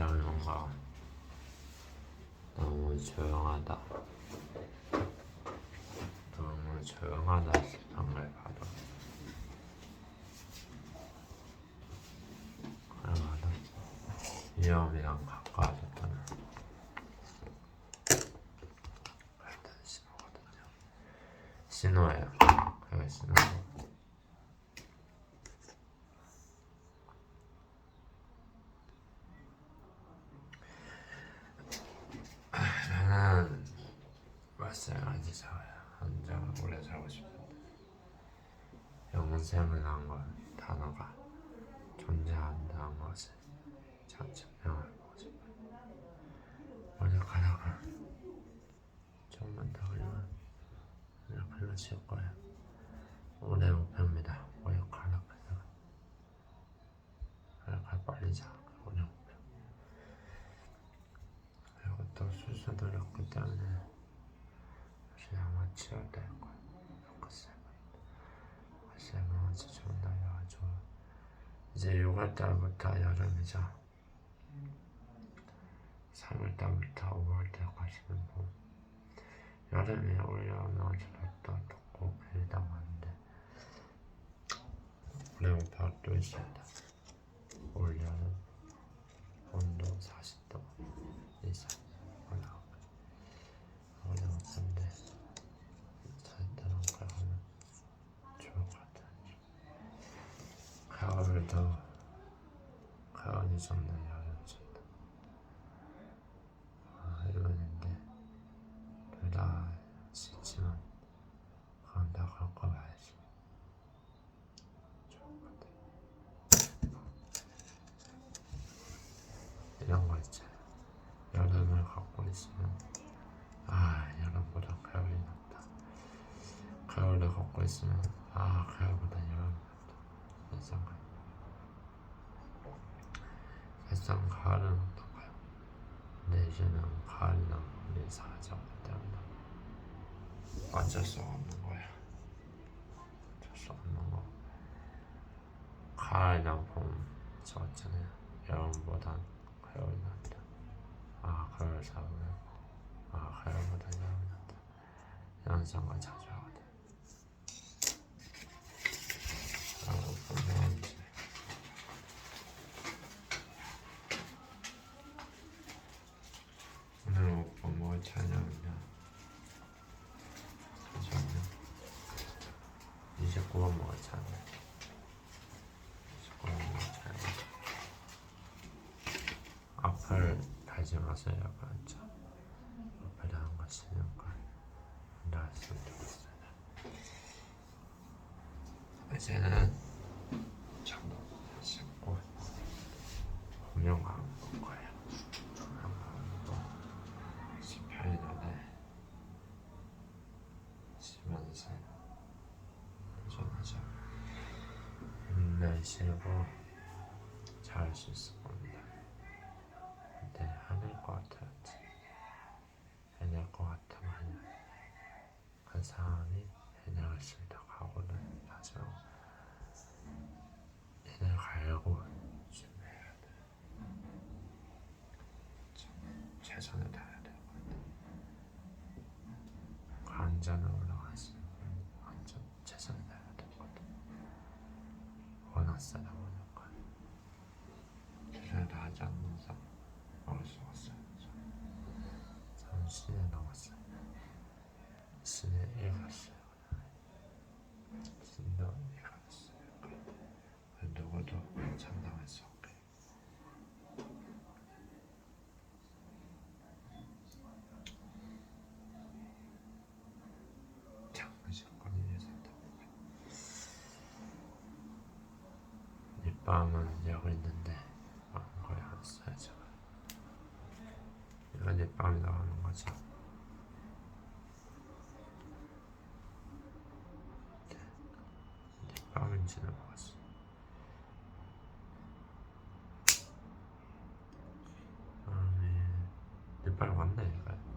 뭔가 너무 조용하다. 너무 조용하다 걸 봐도 그러면 위험이랑 가까워졌다는. 신호예요. 그게 신호. 나는 마찬가지 살아요. 혼자 오래 살고 싶은데 영생이란 건 단어가 존재한다는 것을 잘 증명해보고 싶어요. 오죽하다가 조금만 더 걸리면 그냥 걸러칠 거예요. 올해 목표입니다. 오죽하다가 오죽하 빨리 자. 올해 목표. 그리고 또 수술도 했기 때문에 사실 아마 치워야 될 거예요. 글쎄. 뭐 어째 좀 날려가지고 이제 6월달부터 여름이죠. 3월달부터 5월달까지는 뭐 여름에 올려면 저도 덥고 길다고 하는데 올해부터 또 있습니다. 가을도 가을이 좋나 여름이 좋나 아 이러는데 둘다 싫지만 그건 다 갖고 봐야지. 것 같아. 이런 거 있잖아요 여름을 갖고 있으면 아 여름보다 가을이 낫다. 가을을 갖고 있으면 아 가을보다 여름이 낫다. 이런 생각 사실상 가을은 어떤가요? 근데 이제는 가을이랑 우리 사자기 때문에 어쩔 수 없는 거야 어쩔 수 없는 거. 가을이랑 봄 좋았잖아요. 여름보단 가을이 낫다. 아 가을 사고요 아 가을보다 여름이 낫다. 이런 생각 자주 그리고 보면 이제 오늘 오빠 뭐 찾냐면요 잠시만요 이제 구워 먹었잖아요 이제 구워 먹었잖아요 달지 마세요. 그렇죠? 거 쓰는 걸 안달았으면 좋겠어요 이제는 전부 씻고 분명한 거예요. 분명하고 시편이 전에 쉬면서 안전하죠. 힘내 쉬고 잘할 수 있을 겁니다 같았지 해낼 것 같으면 그 사람이 해낼 수 하고는 하지 말고 해낼 가려고 준비해야 돼 최선을 다해야 될것 같아 안전을 올라갔으면 완전 최선을 다해야 될것 같아 원하세요 원할까 최선을 다하지 않는 이상 먹을 수 없어요 저는 신에 넘었어요 신에 읽었어요 신도 읽었어요 그 누구도 장담할 수 없게 장무실권이 예상됩니다 이 밤은 여기 있는데 아무 거의 안 써요 제가 이건 이 밤이 나오는 거죠. 이 밤인지는 모르겠어 다음에 이 밤이 왔네 이거